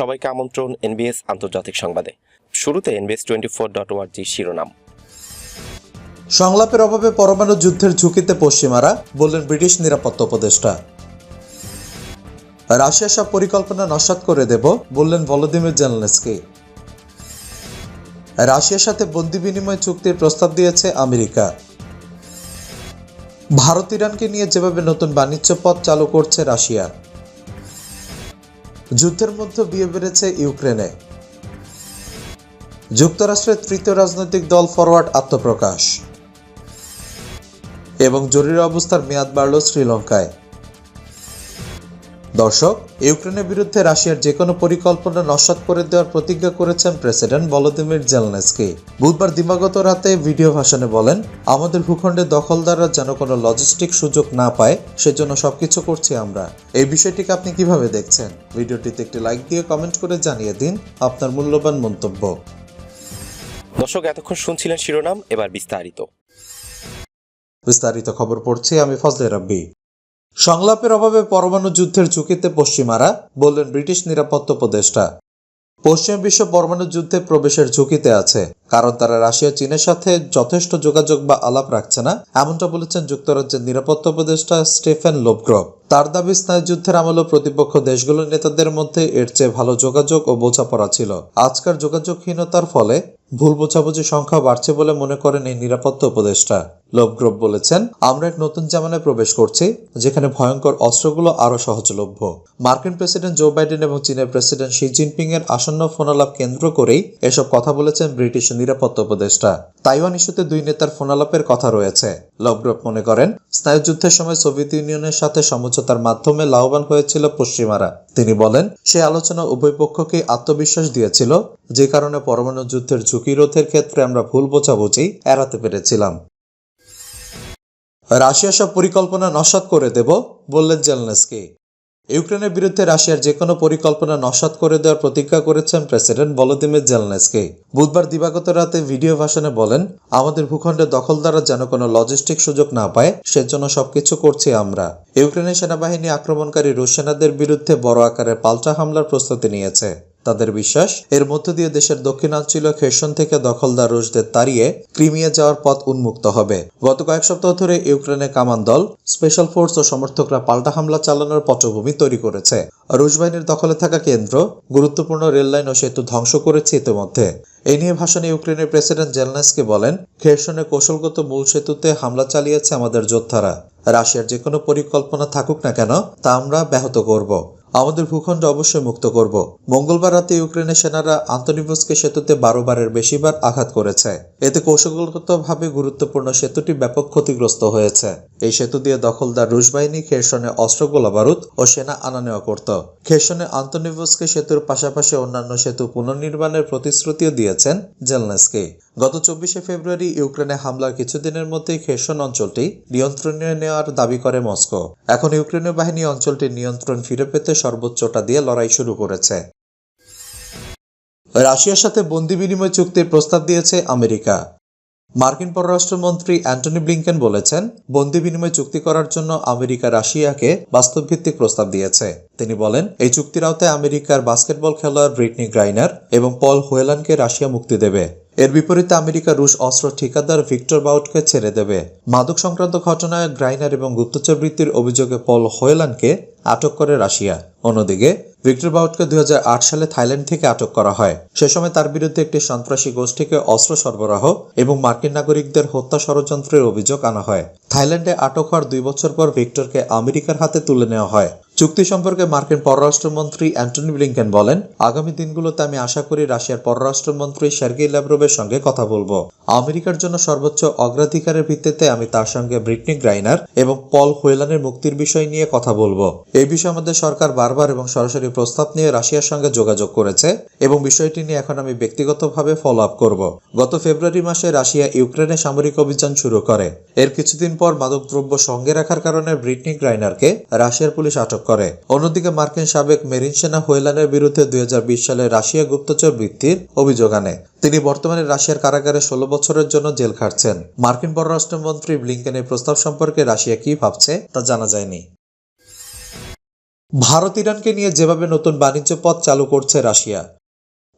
সবাইকে আমন্ত্রণ এনবিএস আন্তর্জাতিক সংবাদে। শুরুতে এনবিএস টোয়েন্টি ফোর ডট ওয়ার্জি শিরোনাম। সংলাপের অভাবে পরমাণু যুদ্ধের ঝুঁকিতে পশ্চিমারা, বললেন ব্রিটিশ নিরাপত্তা উপদেষ্টা। রাশিয়া সব পরিকল্পনা নস্বাত করে দেব, বললেন ভলোদিমির জেলনেসকি। রাশিয়ার সাথে বন্দি বিনিময় চুক্তির প্রস্তাব দিয়েছে আমেরিকা। ভারত ইরানকে নিয়ে যেভাবে নতুন বাণিজ্য পথ চালু করছে রাশিয়া। যুদ্ধের মধ্যে বিয়ে বেড়েছে ইউক্রেনে। যুক্তরাষ্ট্রের তৃতীয় রাজনৈতিক দল ফরওয়ার্ড আত্মপ্রকাশ। এবং জরুরি অবস্থার মেয়াদ বাড়ল শ্রীলঙ্কায়। দর্শক ইউক্রেনের বিরুদ্ধে রাশিয়ার যে কোনো পরিকল্পনা নস্বাত করে দেওয়ার প্রতিজ্ঞা করেছেন প্রেসিডেন্ট ভলোদিমির জেলনেসকি। বুধবার দিবাগত রাতে ভিডিও ভাষণে বলেন আমাদের ভূখণ্ডে দখলদাররা যেন কোনো লজিস্টিক সুযোগ না পায় সেজন্য সবকিছু করছি আমরা। এই বিষয়টিকে আপনি কীভাবে দেখছেন? ভিডিওটিতে একটি লাইক দিয়ে কমেন্ট করে জানিয়ে দিন আপনার মূল্যবান মন্তব্য। দর্শক এতক্ষণ শুনছিলেন শিরোনাম এবার বিস্তারিত। বিস্তারিত খবর পড়ছি আমি ফজলে রাব্বি। সংলাপের অভাবে পরমাণু যুদ্ধের ঝুঁকিতে পশ্চিমারা, বললেন ব্রিটিশ নিরাপত্তা উপদেষ্টা। পশ্চিম বিশ্ব পরমাণু যুদ্ধে প্রবেশের ঝুঁকিতে আছে। কারণ তারা রাশিয়া, চীনের সাথে যথেষ্ট যোগাযোগ বা আলাপ রাখছে না, এমনটা বলেছেন যুক্তরাজ্যের নিরাপত্তা উপদেষ্টা স্টেফেন লোবগ্রভ তার দাবি স্নায়ুযুদ্ধের আমলে প্রতিপক্ষ দেশগুলোর নেতাদের মধ্যে এর চেয়ে ভালো যোগাযোগ ও বোঝাপড়া ছিল। আজকার যোগাযোগহীনতার ফলে ভুল বোঝাবুঝি সংখ্যা বাড়ছে বলে মনে করেন এই নিরাপত্তা উপদেষ্টা। লোভগ্রভ বলেছেন, আমরা এক নতুন জামানায় প্রবেশ করছি, যেখানে ভয়ঙ্কর অস্ত্রগুলো আরও সহজলভ্য। মার্কিন প্রেসিডেন্ট জো বাইডেন এবং চীনের প্রেসিডেন্ট শি জিনপিং এর আসন্ন ফোনালাপ কেন্দ্র করেই এসব কথা বলেছেন ব্রিটিশ নিরাপত্তা উপদেষ্টা। তাইওয়ান ইস্যুতে দুই নেতার ফোনালাপের কথা রয়েছে। লভগ্রভ মনে করেন স্নায়ুযুদ্ধের সময় সোভিয়েত ইউনিয়নের সাথে সমঝোতার মাধ্যমে লাভবান হয়েছিল পশ্চিমারা। তিনি বলেন, সে আলোচনা উভয় পক্ষকে আত্মবিশ্বাস দিয়েছিল, যে কারণে পরমাণু যুদ্ধের ঝুঁকি রোধের ক্ষেত্রে আমরা ভুল বোঝাবুঝি এড়াতে পেরেছিলাম। রাশিয়া সব পরিকল্পনা নস্বাত করে দেব, বললেন জেলনেসকি। ইউক্রেনের বিরুদ্ধে রাশিয়ার যে কোনো পরিকল্পনা নস্বাত করে দেওয়ার প্রতিজ্ঞা করেছেন প্রেসিডেন্ট ভলোদিমির জেলনেসকে। বুধবার দিবাগত রাতে ভিডিও ভাষণে বলেন, আমাদের ভূখণ্ডে দখল দ্বারা যেন কোনো লজিস্টিক সুযোগ না পায়, সেজন্য সবকিছু করছি আমরা। ইউক্রেনের সেনাবাহিনী আক্রমণকারী রুশ সেনাদের বিরুদ্ধে বড় আকারের পাল্টা হামলার প্রস্তুতি নিয়েছে। তাদের বিশ্বাস। এর মধ্য দিয়ে দেশের দক্ষিণাঞ্চলীয় খেসন থেকে দখলদার রুশদের তাড়িয়ে ক্রিমিয়া যাওয়ার পথ উন্মুক্ত হবে। গত কয়েক সপ্তাহ ধরে ইউক্রেনের কামান দল স্পেশাল ফোর্স ও সমর্থকরা পাল্টা হামলা চালানোর পটভূমি তৈরি করেছে। রুশ বাহিনীর দখলে থাকা কেন্দ্র, গুরুত্বপূর্ণ রেললাইন ও সেতু ধ্বংস করেছে ইতিমধ্যে। এই নিয়ে ভাষণে ইউক্রেনের প্রেসিডেন্ট জেলনেসকি বলেন খেরসনের কৌশলগত মূল সেতুতে হামলা চালিয়েছে আমাদের যোদ্ধারা। রাশিয়ার যে কোনো পরিকল্পনা থাকুক না কেন, তা আমরা ব্যাহত করব। আমাদের ভূখণ্ড অবশ্যই মুক্ত করব। মঙ্গলবার রাতে ইউক্রেনের সেনারা আন্তনিভস্কে সেতুতে বারো বারের বেশিবার আঘাত করেছে। এতে কৌশলগতভাবে গুরুত্বপূর্ণ সেতুটি ব্যাপক ক্ষতিগ্রস্ত হয়েছে। এই সেতু দিয়ে দখলদার রুশ বাহিনী খেরসনে অস্ত্র বারুদ ও সেনা আনা নেওয়া করত। খেরসনে আন্তনিভস্কে সেতুর পাশাপাশি অন্যান্য সেতু পুনর্নির্মাণের প্রতিশ্রুতিও দিয়েছেন জেলনেসকে। গত চব্বিশে ফেব্রুয়ারি ইউক্রেনে হামলার কিছুদিনের মধ্যেই খেরসন অঞ্চলটি নিয়ন্ত্রণে নেওয়ার দাবি করে মস্কো। এখন ইউক্রেনীয় বাহিনী অঞ্চলটির নিয়ন্ত্রণ ফিরে পেতে সর্বোচ্চটা দিয়ে লড়াই শুরু করেছে। রাশিয়ার সাথে বন্দি বিনিময় চুক্তির প্রস্তাব দিয়েছে আমেরিকা। মার্কিন পররাষ্ট্রমন্ত্রী অ্যান্টনি ব্লিংকেন বলেছেন, বন্দি বিনিময় চুক্তি করার জন্য আমেরিকা রাশিয়াকে বাস্তবভিত্তিক প্রস্তাব দিয়েছে। তিনি বলেন, এই চুক্তির আওতায় আমেরিকার বাস্কেটবল খেলোয়াড় ব্রিটনি গ্রাইনার এবং পল হোয়েলানকে রাশিয়া মুক্তি দেবে। এর বিপরীতে আমেরিকা রুশ অস্ত্র ঠিকাদার ভিক্টর বাউটকে ছেড়ে দেবে। মাদক সংক্রান্ত ঘটনায় গ্রাইনার এবং গুপ্তচর বৃত্তির অভিযোগে পল হোয়েলানকে আটক করে রাশিয়া। অন্যদিকে, ভিক্টর বাউটকে দুই হাজার আট সালে থাইল্যান্ড থেকে আটক করা হয়। সে সময় তার বিরুদ্ধে একটি সন্ত্রাসী গোষ্ঠীকে অস্ত্র সরবরাহ এবং মার্কিন নাগরিকদের হত্যা ষড়যন্ত্রের অভিযোগ আনা হয়। থাইল্যান্ডে আটক হওয়ার দুই বছর পর ভিক্টরকে আমেরিকার হাতে তুলে নেওয়া হয়। চুক্তি সম্পর্কে মার্কিন পররাষ্ট্রমন্ত্রী অ্যান্টনি ব্লিংকেন বলেন, আগামী দিনগুলোতে আমি আশা করি রাশিয়ার পররাষ্ট্রমন্ত্রী সার্গেই ল্যাব্রোভের সঙ্গে কথা বলব। আমেরিকার জন্য সর্বোচ্চ অগ্রাধিকারের ভিত্তিতে আমি তার সঙ্গে ব্রিটনি গ্রাইনার এবং পল হোয়েলানের মুক্তির বিষয় নিয়ে কথা বলব। এই বিষয়ে আমাদের সরকার বারবার এবং সরাসরি প্রস্তাব নিয়ে রাশিয়ার সঙ্গে যোগাযোগ করেছে এবং বিষয়টি নিয়ে এখন আমি ব্যক্তিগতভাবে ফলো আপ করব। গত ফেব্রুয়ারি মাসে রাশিয়া ইউক্রেনে সামরিক অভিযান শুরু করে। এর কিছুদিন পর মাদকদ্রব্য সঙ্গে রাখার কারণে ব্রিটনি গ্রাইনারকে রাশিয়ার পুলিশ আটক করে। অন্যদিকে মার্কিন সাবেক মেরিন সেনা হোয়েলানের বিরুদ্ধে দুই হাজার বিশ সালে রাশিয়া গুপ্তচর বৃত্তির অভিযোগ আনে। তিনি বর্তমানে রাশিয়ার কারাগারে ষোলো বছরের জন্য জেল খাটছেন। মার্কিন পররাষ্ট্রমন্ত্রী ব্লিংকেনের প্রস্তাব সম্পর্কে রাশিয়া কি ভাবছে তা জানা যায়নি। ভারত ইরানকে নিয়ে যেভাবে নতুন বাণিজ্য পথ চালু করছে রাশিয়া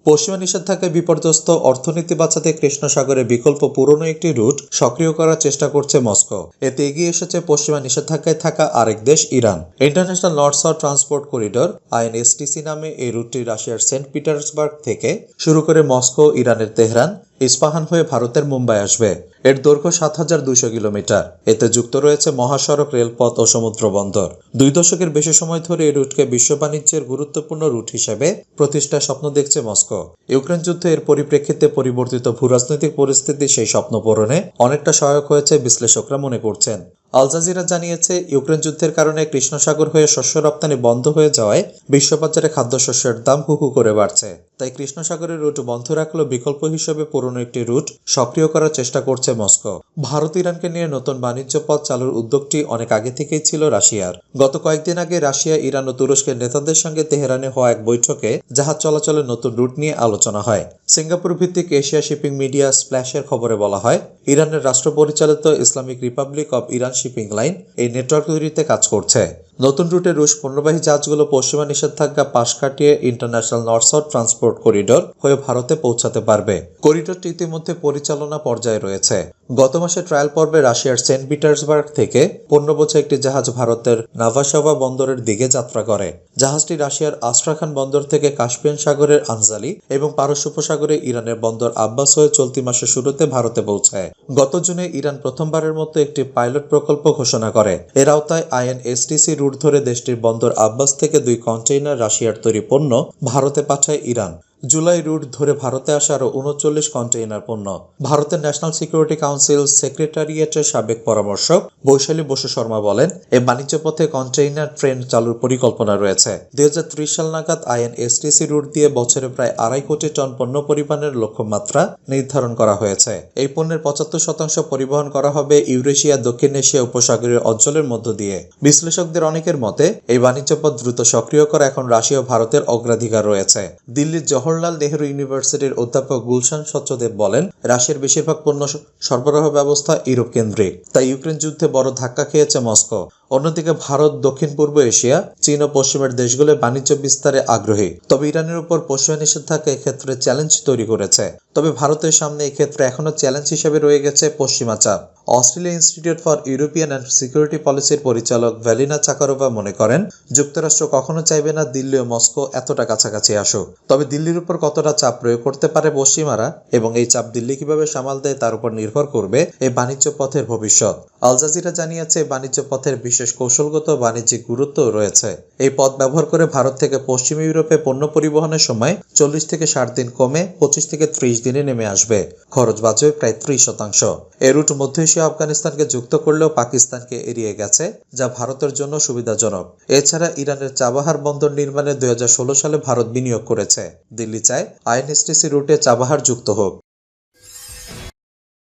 পশ্চিমা নিষেধাজ্ঞায় বিপর্যস্ত অর্থনীতি বাঁচাতে কৃষ্ণ সাগরে বিকল্প পুরনো একটি রুট সক্রিয় করার চেষ্টা করছে মস্কো। এতে এগিয়ে এসেছে পশ্চিমা নিষেধাজ্ঞায় থাকা আরেক দেশ Iran. International North South Transport Corridor, INSTC নামে এই রুটটি রাশিয়ার সেন্ট পিটার্সবার্গ থেকে শুরু করে মস্কো, ইরানের তেহরান ইস্পাহান হয়ে ভারতের মুম্বাই আসবে। এর দৈর্ঘ্য সাত হাজার দুইশো কিলোমিটার। এতে যুক্ত রয়েছে মহাসড়ক, রেলপথ ও সমুদ্র বন্দর। দুই দশকের বেশি সময় ধরে এই রুটকে বিশ্ব বাণিজ্যের গুরুত্বপূর্ণ রুট হিসেবে প্রতিষ্ঠার স্বপ্ন দেখছে মস্কো। ইউক্রেন যুদ্ধে এর পরিপ্রেক্ষিতে পরিবর্তিত ভূরাজনৈতিক পরিস্থিতি সেই স্বপ্ন পূরণে অনেকটা সহায়ক হয়েছে বিশ্লেষকরা মনে করছেন। আল জাজিরা জানিয়েছে, ইউক্রেন যুদ্ধের কারণে কৃষ্ণসাগর হয়ে শস্য রপ্তানি বন্ধ হয়ে যাওয়ায় বিশ্ববাজারে খাদ্যশস্যের দাম হু হু করে বাড়ছে। তাই কৃষ্ণসাগরের রুট বন্ধ রাখলেও বিকল্প হিসেবে পুরনো একটি রুট সক্রিয় করার চেষ্টা করছে মস্কো। ভারত ইরানকে নিয়ে নতুন বাণিজ্য পথ চালুর উদ্যোগটি অনেক আগে থেকেই ছিল রাশিয়ার। গত কয়েকদিন আগে রাশিয়া, ইরান ও তুরস্কের নেতাদের সঙ্গে তেহরানে হওয়া এক বৈঠকে জাহাজ চলাচলের নতুন রুট নিয়ে আলোচনা হয়। সিঙ্গাপুর ভিত্তিক এশিয়া শিপিং মিডিয়া স্প্ল্যাশের খবরে বলা হয়, ইরানের রাষ্ট্র পরিচালিত Islamic Republic of Iran Shipping Line এই নেটওয়ার্ক তৈরিতে কাজ করছে। নতুন রুটে রুশ পণ্যবাহী জাহাজগুলো পশ্চিমা নিষেধাজ্ঞা পাশ কাটিয়ে International North South Transport Corridor হয়ে ভারতে পৌঁছাতে পারবে। করিডোরটি ইতিমধ্যে পরিচালনা পর্যায়ে রয়েছে। গত মাসে ট্রায়াল পর্বে রাশিয়ার সেন্ট পিটার্সবার্গ থেকে পণ্য বোঝা একটি জাহাজ ভারতের নাভাসাভা বন্দরের দিকে যাত্রা করে। জাহাজটি রাশিয়ার আস্ট্রাখান বন্দর থেকে কাস্পিয়ান সাগরের আনজালি এবং পারস্য উপসাগরে ইরানের বন্দর আব্বাস হয়ে চলতি মাসের শুরুতে ভারতে পৌঁছায়। গত জুনে ইরান প্রথমবারের মতো একটি পাইলট প্রকল্প ঘোষণা করে। এর আওতায় আইএনএসটিসি রুট ধরে দেশটির বন্দর আব্বাস থেকে দুই কন্টেইনার রাশিয়ার তৈরি পণ্য ভারতে পাঠায় ইরান। জুলাই রুট ধরে ভারতে আসা আরও উনচল্লিশ কন্টেইনার পণ্য। ভারতের ন্যাশনাল সিকিউরিটি কাউন্সিল সেক্রেটারিয়েটের সাবেক পরামর্শক বৈশালী বসু শর্মা বলেন এই বাণিজ্য পথে কন্টেইনার ট্রেন চালুর পরিকল্পনা রয়েছে। দুই সাল নাগাদ আইএনএসটিসি রুট দিয়ে বছরে প্রায় আড়াই কোটি টন পণ্য পরিবহনের লক্ষ্যমাত্রা নির্ধারণ করা হয়েছে। এই পণ্যের পঁচাত্তর শতাংশ পরিবহন করা হবে ইউরেশিয়া, দক্ষিণ এশিয়া উপসাগরীয় অঞ্চলের মধ্য দিয়ে। বিশ্লেষকদের অনেকের মতে, এই বাণিজ্য পথ দ্রুত সক্রিয় করা এখন রাশিয়া ভারতের অগ্রাধিকার রয়েছে। দিল্লির জওহরলাল নেহরু ইউনিভার্সিটির অধ্যাপক গুলশান সচ্চদেব বলেন, রাশিয়ার বেশিরভাগ পণ্য সরবরাহ ব্যবস্থা ইউরোপ কেন্দ্রিক। তাই ইউক্রেন যুদ্ধে বড় ধাক্কা খেয়েছে মস্কো। অন্যদিকে ভারত, দক্ষিণ পূর্ব এশিয়া, চীন ও পশ্চিমের দেশগুলো বাণিজ্য বিস্তারে আগ্রহী। তবে ইরানের উপর পশ্চিমা নিষেধাজ্ঞা এক্ষেত্রে চ্যালেঞ্জ তৈরি করেছে। তবে ভারতের সামনে এক্ষেত্রে এখনও চ্যালেঞ্জ হিসেবে রয়ে গেছে পশ্চিমা চাপ। Australia Institute for European and Security পলিসির পরিচালক ভ্যালিনা চাকারোভা মনে করেন, যুক্তরাষ্ট্র কখনো চাইবে না দিল্লি ও মস্কো এতটা কাছাকাছি আসুক। তবে দিল্লির উপর কতটা চাপ প্রয়োগ করতে পারে পশ্চিমারা এবং এই চাপ দিল্লি কীভাবে সামাল দেয় তার উপর নির্ভর করবে এই বাণিজ্য পথের ভবিষ্যৎ। আল জাজিরা জানিয়েছে, বাণিজ্য পথের বিশেষ কৌশলগত বাণিজ্যিক গুরুত্ব রয়েছে। এই পথ ব্যবহার করে ভারত থেকে পশ্চিম ইউরোপে পণ্য পরিবহনের সময় চল্লিশ থেকে ষাট দিন কমে পঁচিশ থেকে ত্রিশ দিনে নেমে আসবে। খরচ বাঁচবে প্রায় ত্রিশ শতাংশ। এ রুট মধ্য এশিয়া আফগানিস্তানকে যুক্ত করলেও পাকিস্তানকে এড়িয়ে গেছে, যা ভারতের জন্য সুবিধাজনক। এছাড়া ইরানের চাবাহার বন্দর নির্মাণে দুই হাজার ষোলো সালে ভারত বিনিয়োগ করেছে। দিল্লি চায় আইএনএসটিসি রুটে চাবাহার যুক্ত হোক।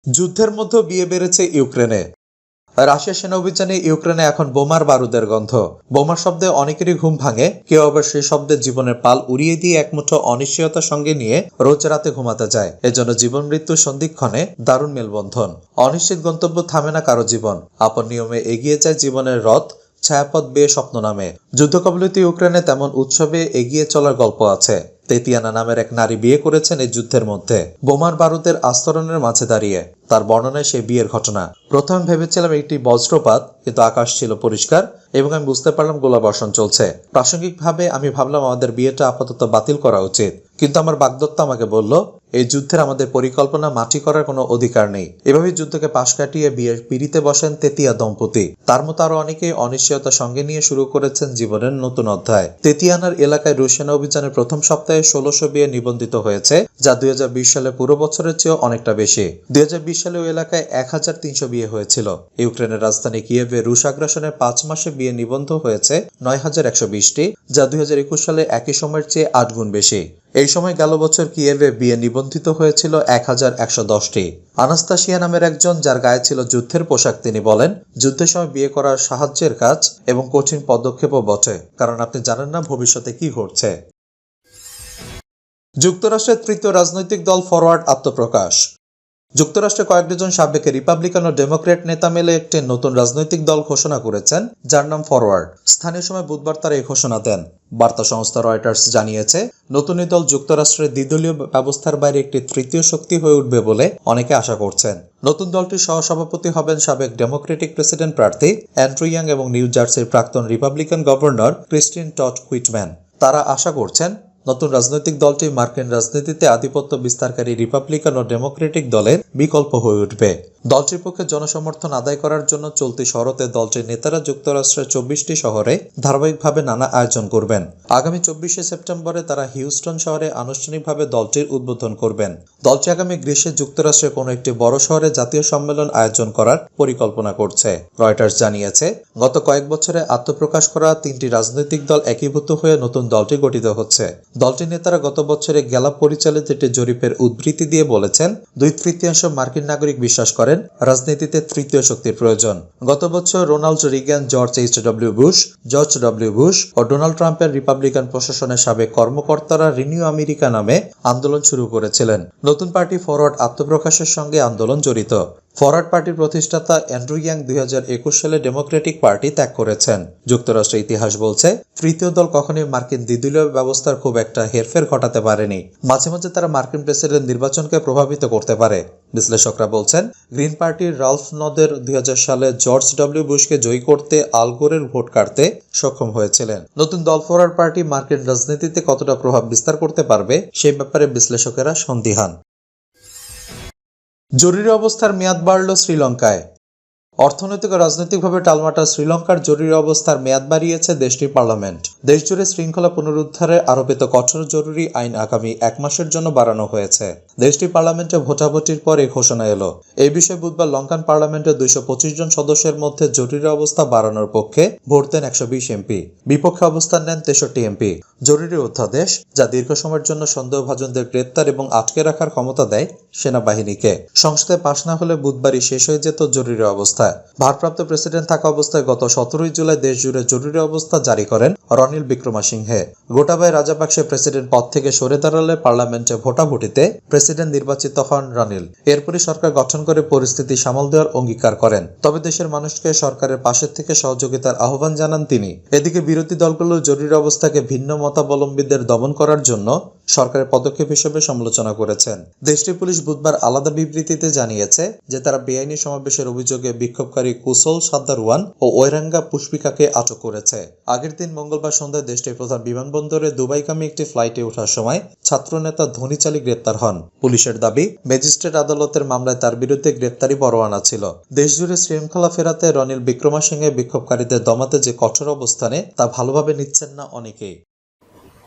যুদ্ধের মধ্যে বিয়ে বেড়েছে ইউক্রেনে। রাশিয়া সেনা অভিযানে ইউক্রেনে এখন বোমার বারুদের গন্ধ। বোমার শব্দে অনেকেরই ঘুম ভাঙে, কেউ আবার সেই শব্দে জীবনের পাল উড়িয়ে দিয়ে একমুঠো অনিশ্চয়তার সঙ্গে নিয়ে রোজ রাতে ঘুমাতে যায়। এজন্য জীবন মৃত্যু সন্ধিক্ষণে দারুণ মেলবন্ধন। অনিশ্চিত গন্তব্য থামে না কারও জীবন। আপন নিয়মে এগিয়ে যায় জীবনের রথ, ছায়াপথ বেয়ে স্বপ্ন নামে। যুদ্ধকবলিত ইউক্রেনে তেমন উৎসবে এগিয়ে চলার গল্প আছে। তেতিয়ানা নামের এক নারী বিয়ে করেছেন এই যুদ্ধের মধ্যে। বোমার বারুদের আস্তরণের মাঝে দাঁড়িয়ে। তার বর্ণনায় সেই বিয়ের ঘটনা। প্রথমে ভেবেছিলাম একটি বজ্রপাত, কিন্তু আকাশ ছিল পরিষ্কার এবং আমি বুঝতে পারলাম গোলাবর্ষণ চলছে। প্রাসঙ্গিকভাবে আমি ভাবলাম আমাদের বিয়েটা আপাতত বাতিল করা উচিত, কিন্তু আমার বাগদত্ত আমাকে বলল, এই যুদ্ধের আমাদের পরিকল্পনা মাটি করার কোনো অধিকার নেই। এভাবে যুদ্ধকে পাশ কাটিয়ে বিয়ের পিড়িতে বসেন তেতিয়া দম্পতি। তার মতো আরও অনেকেই অনিশ্চয়তা সঙ্গে নিয়ে শুরু করেছেন জীবনের নতুন অধ্যায়। তেতিয়ানার এলাকায় রুশিয়ান অভিযানের প্রথম সপ্তাহে ষোলোশো বিয়ে নিবন্ধিত হয়েছে, যা দুই সালে পুরো বছরের চেয়েও অনেকটা বেশি। দুই হাজার বিশ সালে ওই এলাকায় এক হাজার তিনশো বিয়ে হয়েছিল। ইউক্রেনের রাজধানী কিয়েভে রুশ আগ্রাসনের পাঁচ মাসে বিয়ে নিবন্ধ হয়েছে নয় হাজার একশো বিশটি, যা দুই হাজার একুশ সালে একই সময়ের চেয়ে আট গুণ বেশি। এই সময় গেল বছর কিয়েভে বিয়ে নিবন্ধিত হয়েছিল এক হাজার একশো দশটি। আনাস্তাসিয়া নামের একজন, যার গায়ে ছিল যুদ্ধের পোশাক, তিনি বলেন, যুদ্ধের সময় বিয়ে করার সাহায্যের কাজ এবং কঠিন পদক্ষেপও বটে, কারণ আপনি জানেন না ভবিষ্যতে কি ঘটছে। যুক্তরাষ্ট্রের তৃতীয় রাজনৈতিক দল ফরওয়ার্ড আত্মপ্রকাশ। যুক্তরাষ্ট্রে কয়েক ডজন সাবেক রিপাবলিকান ও ডেমোক্রেট নেতা মিলে একটি নতুন রাজনৈতিক দল ঘোষণা করেছেন, যার নাম ফরওয়ার্ড। স্থানীয় সময় বুধবার তারা এই ঘোষণা দেন। বার্তা সংস্থা রয়টার্স জানিয়েছে নতুন এই দল যুক্তরাষ্ট্রের দ্বিদলীয় ব্যবস্থার বাইরে একটি তৃতীয় শক্তি হয়ে উঠবে বলে অনেকে আশা করছেন। নতুন দলটির সহসভাপতি হবেন সাবেক ডেমোক্রেটিক প্রেসিডেন্ট প্রার্থী অ্যান্ড্রু ইয়াং এবং নিউ জার্সির প্রাক্তন Republican governor Christine Todd Whitman. তারা আশা করছেন নতুন রাজনৈতিক দলটি মার্কিন রাজনীতিতে আধিপত্য বিস্তারকারী রিপাবলিকান ও ডেমোক্রেটিক দলের বিকল্প হয়ে উঠবে। দলটির পক্ষে জনসমর্থন আদায় করার জন্য চলতি শরতে দলটির নেতারা যুক্তরাষ্ট্রের চব্বিশটি শহরে ধারাবাহিকভাবে নানা আয়োজন করবেন। আগামী চব্বিশে সেপ্টেম্বরে তারা হিউস্টন শহরে আনুষ্ঠানিকভাবে দলটির উদ্বোধন করবেন। দলটি আগামী গ্রীষ্মে যুক্তরাষ্ট্রের কোনো একটি বড় শহরে জাতীয় সম্মেলন আয়োজন করার পরিকল্পনা করছে। রয়টার্স জানিয়েছে, গত কয়েক বছরে আত্মপ্রকাশ করা তিনটি রাজনৈতিক দল একীভূত হয়ে নতুন দলটি গঠিত হচ্ছে। দলটির নেতারা গত বছরে গ্যালাপ পরিচালিত একটি জরিপের উদ্ধৃতি দিয়ে বলেছেন দুই তৃতীয়াংশ মার্কিন নাগরিক বিশ্বাস করেন রাজনীতিতে তৃতীয় শক্তির প্রয়োজন। গত বছর Ronald Reagan, George H W Bush, George W Bush ও ডোনাল্ড ট্রাম্পের রিপাবলিকান প্রশাসনের সাবেক কর্মকর্তারা রিনিউ আমেরিকা নামে আন্দোলন শুরু করেছিলেন। নতুন পার্টি ফরওয়ার্ড আত্মপ্রকাশের সঙ্গে আন্দোলন জড়িত। ফরওয়ার্ড পার্টির প্রতিষ্ঠাতা অ্যান্ড্রু ইয়াং দুই হাজার একুশ সালে ডেমোক্রেটিক পার্টি ত্যাগ করেছেন। যুক্তরাষ্ট্রের ইতিহাস বলছে, তৃতীয় দল কখনোই মার্কিন দ্বিদলীয় ব্যবস্থার খুব একটা হেরফের ঘটাতে পারেনি। মাঝে মাঝে তারা মার্কিন প্রেসিডেন্ট নির্বাচনকে প্রভাবিত করতে পারে। বিশ্লেষকরা বলছেন, গ্রিন পার্টির রালফ নদের দুই হাজার সালে জর্জ ডব্লিউ বুশকে জয়ী করতে আলগোরের ভোট কাটতে সক্ষম হয়েছিলেন। নতুন দল ফরওয়ার্ড পার্টি মার্কিন রাজনীতিতে কতটা প্রভাব বিস্তার করতে পারবে, সেই ব্যাপারে বিশ্লেষকেরা সন্দিহান। জরুরি অবস্থার মেয়াদ বাড়ল শ্রীলঙ্কায়। অর্থনৈতিক ও রাজনৈতিকভাবে টালমাটা শ্রীলঙ্কার জরুরি অবস্থার মেয়াদ বাড়িয়েছে দেশটির পার্লামেন্ট। দেশজুড়ে শৃঙ্খলা পুনরুদ্ধারে আরোপিত কঠোর জরুরি আইন আগামী এক মাসের জন্য বাড়ানো হয়েছে। দেশটির পার্লামেন্টে ভোটাভুটির পর এই ঘোষণা এলো। এই বিষয়ে বুধবার লঙ্কান পার্লামেন্টের দুইশো জন সদস্যের মধ্যে জরুরি অবস্থা বাড়ানোর পক্ষে ভোট দেন একশো বিশ এমপি। বিপক্ষে অবস্থান নেন তেষট্টি এমপি। জরুরি অধ্যাদেশ, যা দীর্ঘ সময়ের জন্য সন্দেহভাজনদের গ্রেপ্তার এবং আটকে রাখার ক্ষমতা দেয় সেনাবাহিনীকে। সংসদে পাশ না হলে বুধবারই শেষ হয়ে যেত জরুরি অবস্থা। ভারপ্রাপ্ত প্রেসিডেন্ট থাকা অবস্থায় গত সতেরোই জুলাই দেশ জুড়ে জরুরি অবস্থা জারি করেন রনিল বিক্রমাসিংহে। গোটাবাই রাজাপাকসে প্রেসিডেন্ট পদ থেকে সরে দাঁড়ালে পার্লামেন্টে ভোটাভুটিতে প্রেসিডেন্ট নির্বাচিত হন রনিল। এরপরই সরকার গঠন করে পরিস্থিতি সামাল দেওয়ার অঙ্গীকার করেন। তবে দেশের মানুষকে সরকারের পাশের থেকে সহযোগিতার আহ্বান জানান তিনি। এদিকে বিরোধী দলগুলো জরুরি অবস্থাকে ভিন্ন মতাবলম্বীদের দমন করার জন্য সরকারের পদক্ষেপ হিসেবে সমালোচনা করেছেন। দেশটির পুলিশ বুধবার আলাদা বিবৃতিতে জানিয়েছে যে তারা বেআইনি সমাবেশের অভিযোগে বিক্ষোভকারী কুশল সাদ্দারওয়ান ও ওয়রাঙ্গা পুষ্পিকাকে আটক করেছে। আগের দিন মঙ্গলবার সন্ধ্যায় দেশটির প্রধান বিমানবন্দরে দুবাইগামী একটি ফ্লাইটে ওঠার সময় ছাত্রনেতা ধনীচালি গ্রেপ্তার হন। পুলিশের দাবি, ম্যাজিস্ট্রেট আদালতের মামলায় তার বিরুদ্ধে গ্রেপ্তারি পরোয়ানা ছিল। দেশজুড়ে শৃঙ্খলা ফেরাতে রনিল বিক্রমাসিংহে বিক্ষোভকারীদের দমাতে যে কঠোর অবস্থানে তা ভালোভাবে নিচ্ছেন না অনেকেই।